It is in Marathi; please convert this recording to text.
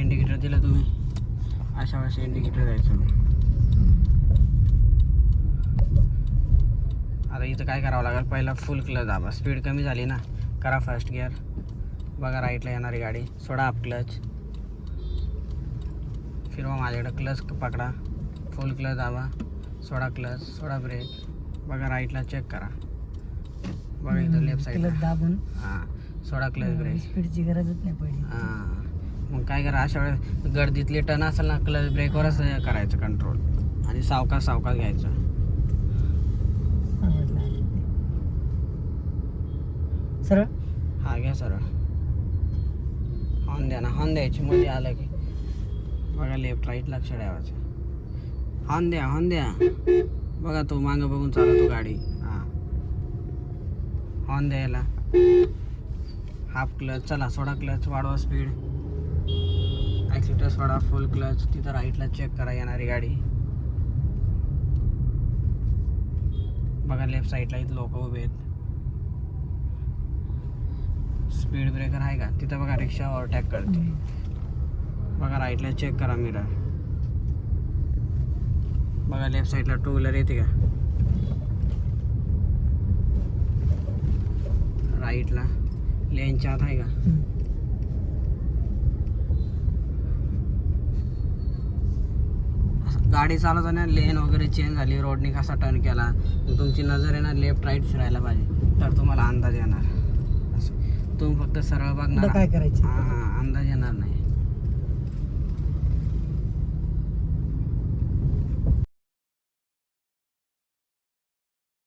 इंडिकेटर दिलं तुम्ही. अशा वेळेस इंडिकेटर द्यायचं आता इथं काय करावं लागेल? पहिला फुल क्लच दाबा. स्पीड कमी झाली ना. करा फर्स्ट गिअर बघा राईटला येणारी गाडी. सोडा अप क्लच फिरवा माझ्याकडे क्लच पकडा. फुल क्लच दाबा. सोडा क्लच सोडा ब्रेक बघा राईटला चेक करा. बघा इथं लेफ्ट साईडला दाबून. हां. सोडा क्लच ब्रेक स्पीडची गरजच नाही पडली. हां. मग काय करा अशा वेळेस गर्दीतले टर्न असेल ना क्लच ब्रेकवरच करायचं कंट्रोल आणि सावकाश सावकाश घ्यायचं. सरळ? हा घ्या सरळ. हॉर्न द्या ना हॉर्न द्यायची मध्ये आलं की. बघा लेफ्ट राईट लक्ष ठेवायचं. हॉर्न द्या हॉर्न द्या. बघा तो मागं बघून चालवतो गाडी. हां. हॉर्न द्यायला हाफ क्लच चला सोडा क्लच वाढवा स्पीड ॲक्सिटर सोडा फुल क्लच तिथं राईटला चेक करा येणारी गाडी. बघा लेफ्ट साईडला इथं लोक उभे आहेत. स्पीड ब्रेकर आहे का? तिथं बघा रिक्षा ओव्हरटॅक करते. बघा राईटला चेक करा मिरर बघा लेफ्ट साईडला टू व्हीलर येते का? राईटला लेनच्या आत आहे का गाडी चालवताना लेन वगैरे चेंज झाली रोडनी कसा टर्न केला तुमची नजर आहे ना लेफ्ट राईट फिरायला पाहिजे. तर तुम्हाला अंदाज येणार. तुम्ही फक्त सरळ बघणार काय करायचं? हां हां अंदाज येणार नाही.